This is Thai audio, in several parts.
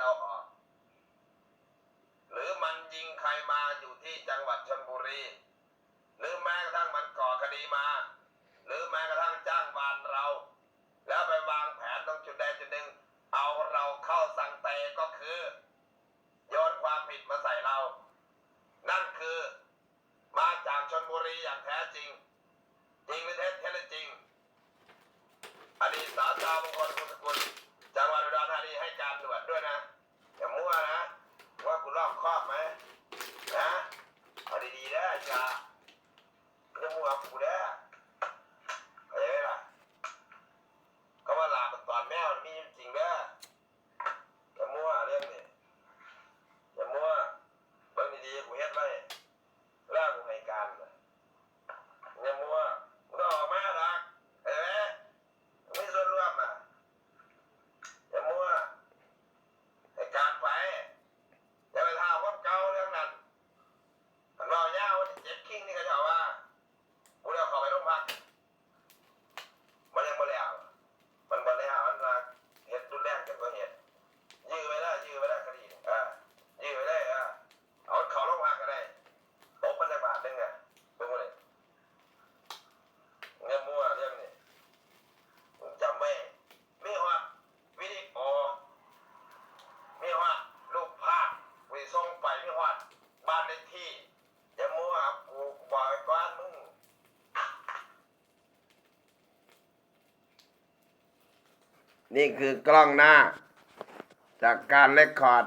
เอาออก หรือมันยิงใครมาอยู่ที่จังหวัดชลบุรี หรือแม้กระทั่งมันก่อคดีมา หรือแม้กระทั่งจ้างวานเรา แล้วไปวางแผนตรงจุดใดจุดหนึ่ง เอาเราเข้าสังเตก็คือ โยนความผิดมาใส่เรา นั่นคือ มาจากชนบุรีอย่างแท้จริง จริงหรือเท็จเท็จหรือจริง อดีตสาธารมงคลคุณสกุลจังหวัดอุดรธานีให้การด่วนด้วยนะ อย่ามั่วนะ ว่ากูรอบ ครอบไหมนะเอาดีๆนะจ้าอย่ามั่วกูนะเข้วใจไหมล่ะก็ว่าลาเป็นตอนแมวมันมีอยู่จริงเด้ออย่ามั่วเรื่องนี้อย่ามั่วเบิ่งดีๆกูเฮ็ดไว้แล้วกูให้การเลยอย่ามั่วมึงต้องออกมาดักเห็นไหมมีส่วนร่วมอะอย่ามั่วให้การไป อย่าไปท้าความเก่าเรื่องนั้นมันรอยาวเจ็บคิงนี่ก็จะว่ากูเดี๋ยวขอไปโรงพักมันยังบ่แล้วมันบ่แล้วมันมาเฮ็ดรุนแรงเกินกว่าเหตุยื้อไว้ได้ยื้อไว้ได้คดีอ่ายื้อไว้ได้อ่าเอาเขาโรงพักก็ได้ตบมันได้บาทหนึงอะเบิ่งมาเลยเงี้ยมั่วเรื่องนี้มึงจำไว้มีฮอดวิดีโอ มีฮอดรูปภาพวิส่งไปมีฮอดบ้านเลขที่อย่ามัวกูบอกไว้ก่อนมึง นี่คือกล้องหน้า จากการเลคคอร์ด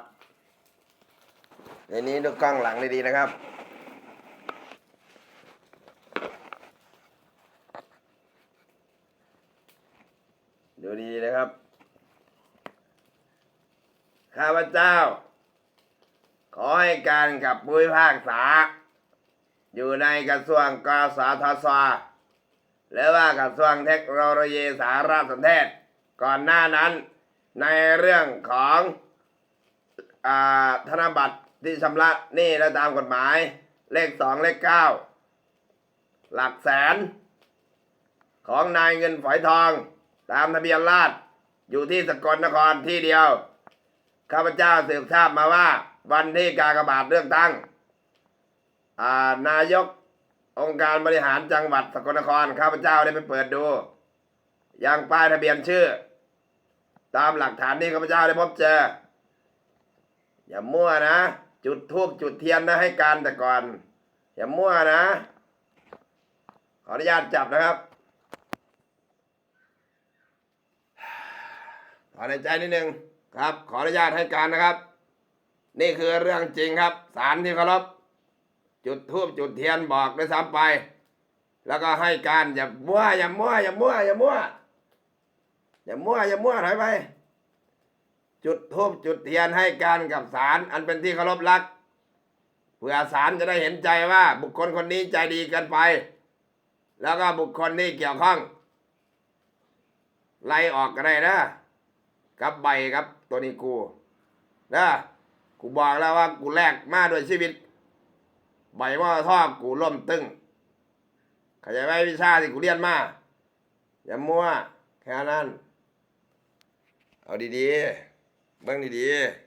ในนี้ดูกล้องหลังดีๆนะครับ ดูดีๆนะครับ ข้าพเจ้า ขอให้การกับผู้พิพากษา อยู่ในกระทรวงกสทศและว่ากระทรวงเทคโนโลยีสารสนเทศ ก่อนหน้านั้นในเรื่องของอธนบัตรที่ชำระหนี้และตามกฎหมาย เลขสองเลขเก้าหลักแสน ของนายเงินฝอยทอง ตามทะเบียนราษฎรอยู่ที่สกลนครที่เดียว ข้าพเจ้าสืบทราบมาว่า วันที่กากบาทเลือกตั้งานายกองค์การบริหารจังหวัดสกลนคร ข้าพเจ้าได้ไปเปิดดู ยังป้ายทะเบียนชื่อ ตามหลักฐานที่ข้าพเจ้าได้พบเจอ อย่ามั่วนะ จุดทูบจุดเทียนนะให้การแต่ก่อน อย่ามั่วนะ ขออนุญาตจับนะครับถอนหายใจนิดนึงครับ ขออนุญาตให้การนะครับ นี่คือเรื่องจริงครับสารที่เคารพจุดทูบจุดเทียนบอกด้วยซ้ำไป แล้วก็ให้การอย่ามั่วอย่ามั่วอย่ามั่วอย่ามั่ว อย่ามั่วอย่ามั่วถอยไป จุดทูบจุดเทียนให้การกับศาลอันเป็นที่เคารพรักเพื่อศาลจะได้เห็นใจว่า บุคคลคนนี้ใจดีเกินไป แล้วก็บุคคลที่เกี่ยวข้อง ไล่ออกก็ได้นะกับใบครับตัวนี้กูนะกูบอกแล้วว่ากูแลกมาด้วยชีวิต ใบว่าท่อกูล่มตึงข้าใจไหมวิชาที่กูเรียนมาอย่ามัวแค่นั้น เอาดีๆเบิ้งดีๆ